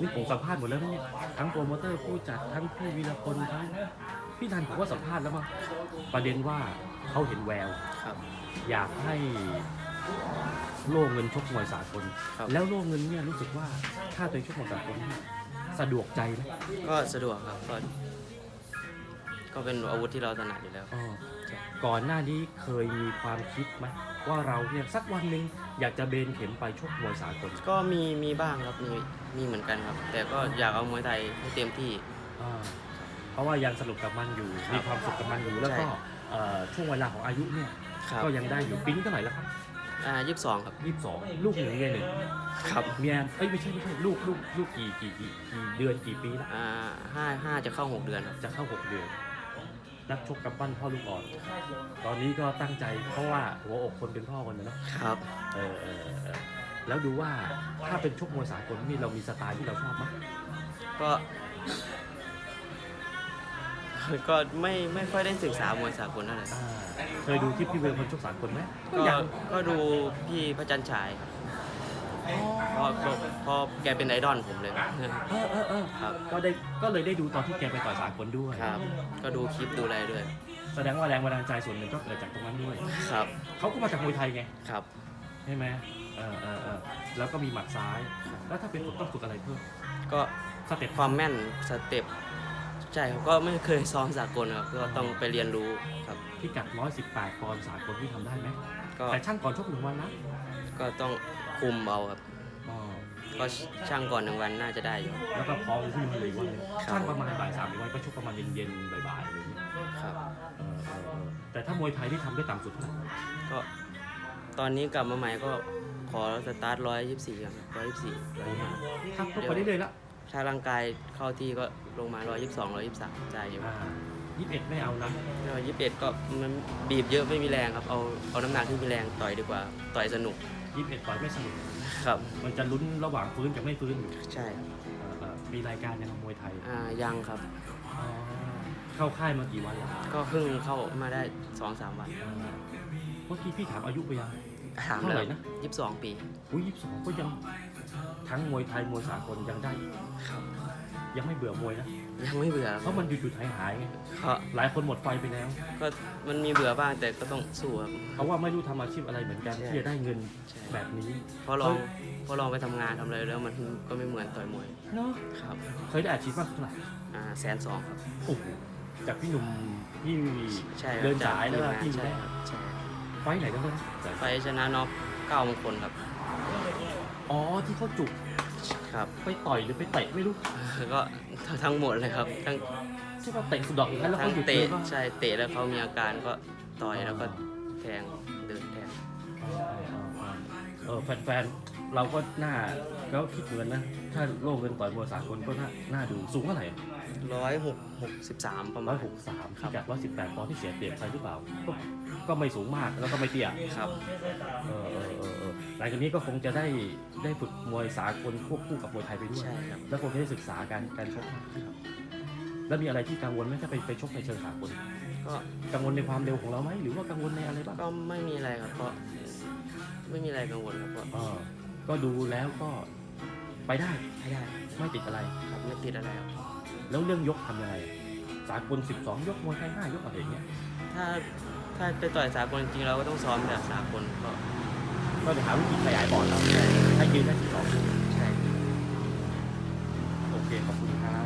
นี่ผมสัมภาษณ์หมดแล้วนะเนี่ยทั้งโปรโมเตอร์ผู้จัดทั้งพี่วีรพลทั้งพี่นันผมก็สัมภาษณ์แล้วมั้งประเด็นว่าเขาเห็นแวว ครับ อยากให้โล่เงินชกมวยสากล ครับ แล้วโล่เงินเนี่ยรู้สึกว่าถ้าตัวเองชกมวยสากลเนี่ยสะดวกใจไหมก็สะดวกครับก็ก็เป็นอาวุธที่เราถนัดอยู่แล้ว อ๋อก่อนหน้านี้เคยมีความคิดไหม ว่าเราเนี่ยสักวันหนึ่งอยากจะเบนเข็มไปชกมวยสากลก็มีมีบ้างครับมีมีเหมือนกันครับ แต่ก็อยากเอามวยไทยให้เต็มที่ อ่าเพราะว่ายังสนุกกับมันอยู่ ครับมีความสุขกับมันอยู่แล้วก็ใช่ เอ่อช่วงเวลาของอายุเนี่ยครับก็ยังได้อยู่ปีนี้เท่าไหร่แล้วครับอ่ายี่สิบสองครับ ยี่สิบสองลูกหนึ่งเมียหนึ่งครับ เมียเอ้ยไม่ใช่ไม่ใช่ลูกลูกลูกกี่กี่กี่กี่เดือนกี่ปีละอ่าห้าห้าจะเข้าหกเดือนครับ จะเข้าหกเดือน นักชกกับปั้นพ่อลูกอ่อน ตอนนี้ก็ตั้งใจเพราะว่าหัวอกคนเป็นพ่อคนนะเนาะครับเออเออเออเออแล้วดูว่าถ้าเป็นชกมวยสากลนี่เรามีสไตล์ที่เราชอบไหมก็ ก็ไม่ไม่ค่อยได้ศึกษามวยสากลเท่าไหร่อ่าเคยดูคลิปพี่เวรคนชกสากลไหมก็ยัง ก็ดูพี่พระจันทร์ฉายครับ เพราะเพราะเพราะแกเป็นไอดอลผมเลยครับเออเออเออครับ ก็ได้ก็เลยได้ดูตอนที่แกไปต่อยสากลด้วยครับ ก็ดูคลิปดูอะไรด้วย แสดงว่าแรงบันดาลใจส่วนหนึ่งก็เกิดจากตรงนั้นด้วยครับ เขาก็มาจากมวยไทยไงครับ ใช่ไหมเออเออเออแล้วก็มีหมัดซ้าย แล้วถ้าเป็นฝึกต้องฝึกอะไรเพิ่มก็สเต็ปความแม่นสเต็ปใช่ครับก็ไม่เคยซ้อมสากลครับก็ต้องไปเรียนรู้ครับ พิกัด 118ปอนด์สากลที่ทำได้ไหมก็แต่ช่างก่อนชกหนึ่งวันนะก็ต้อง คุมเอาครับ อ๋อก็ช่างก่อนหนึ่งวันน่าจะได้อยู่ แล้วก็พร้อมขึ้นมาเลยวันหนึงครับ ช่างประมาณบ่ายสามหรือวันก็ชกประมาณเย็นๆบ่ายๆอะไรอย่างเงี้ยครับ เออเออเออแต่ถ้ามวยไทยที่ทำได้ต่ำสุดเท่าไหร่ก็ตอนนี้กลับมาใหม่ก็ขอสตาร์ทร้อยยี่สิบสี่ครับร้อยยี่สิบสี่ร้อยห้าถ้าชกไปเรื่อยๆละถ้าร่างกายเข้าที่ก็ลงมาร้อยยี่สิบสองร้อยยี่สิบสามใจอยู่อ่ายี่สิบเอ็ดไม่เอานะร้อยยี่สิบเอ็ดก็มันบีบเยอะไม่มีแรงครับ เอาเอาน้ำหนักที่มีแรงต่อยดีกว่า ต่อยสนุก ยี่สิบเอ็ดต่อยไม่สนุกครับ มันจะลุ้นระหว่างฟื้นกับไม่ฟื้นอยู่ใช่ครับเออเออมีรายการยังมวยไทยอ่ายังครับ อ๋อเข้าค่ายมากี่วันแล้วก็เพิ่งเข้ามาได้สองสามวันเออเมื่อกี้พี่ถามอายุไปยัง ถามเท่าเลไหร่ยนะ ยี่สิบสองปี อุ้ยยี่สิบสองก็ยังทั้งมวยไทยมวยสากลยังได้อีกครับ ยังไม่เบื่อมวยนะยังไม่เบื่อเพราะมันหยุดหยุดหายหายๆไงก็หลายคนหมดไฟไปแล้ว ก็มันมีเบื่อบ้างแต่ก็ต้องสู้ครับ เพราะว่าไม่รู้ทำอาชีพอะไรเหมือนกันใช่ ที่จะได้เงินใช่แบบนี้พอลองพอลองไปทำงานทำอะไรแล้วมันก็ไม่เหมือนต่อยมวยเนาะครับเคยได้อาชีพมากเท่าไหร่อ่าแสนสองครับโอ้โหจากพี่หนุ่มพี่ ใช่ครับเดินสายแล้วก็จากที่ทีมได้งานใช่ครับใช่ไฟท์ไหนกันบ้างนะไฟชนะน็อกเก้ามงคลครับอ๋อที่เขาจุกครับไปต่อยหรือไปเตะไม่รู้แล้ว ก็ทั้งหมดเลยครับ ทั้งที่ว่าเตะสุดดอกอีกแล้วแล้วทั้เขางหยุดเตะเลยก็ใช่เตะแล้วเขามีอาการก็ต่อยแล้วก็แทงเดินแทง เออแฟนๆเราก็น่าก็คิดเหมือนนะ ถ้าโลกเงินต่อยมวยสากลก็น่าน่าดูสูงเท่าไหร่ร้อยหกหกสิบสามประร้มาอณยหกสามครัพิบกัดร้อยสิบแปดปอนด์ที่เสียเปรียบใครหรือเปล่าก็ก็ไม่สูงมากแล้วก็ไม่เตี้ย ครับ เออ ลังจากนี้ก็คงจะได้ได้ฝึกมวยสากลควบคู่กับมวยไทยไปด้วย ใช่ครับ แล้วคงจะได้ศึกษาการการชกมากขึ้นแล้วมีอะไรที่กังวลไหมถ้าไปไปชกในเชิงสากลก็กังวลในความเร็วของเราไหมหรือว่ากังวลในอะไรบ้างก็ไม่มีอะไรครับก็ไม่มีอะไรกังวลครับก็เออก็ดูแล้วก็ไปได้ให้ได้ไม่ติดอะไร ครับไม่ติดอะไรครับแล้วเรื่องยกทำยังไงสากล12 ยกมวยไทย5ยกอะไรอย่างเงี้ยถ้าถ้าไปต่อยสากลจริงๆเราก็ต้องซ้อมแบบสากลก็ ก็จะหาวิธีขยายบอร์ดเราให้ยืนได้สิบสองใช่ โอเค ขอบคุณครับ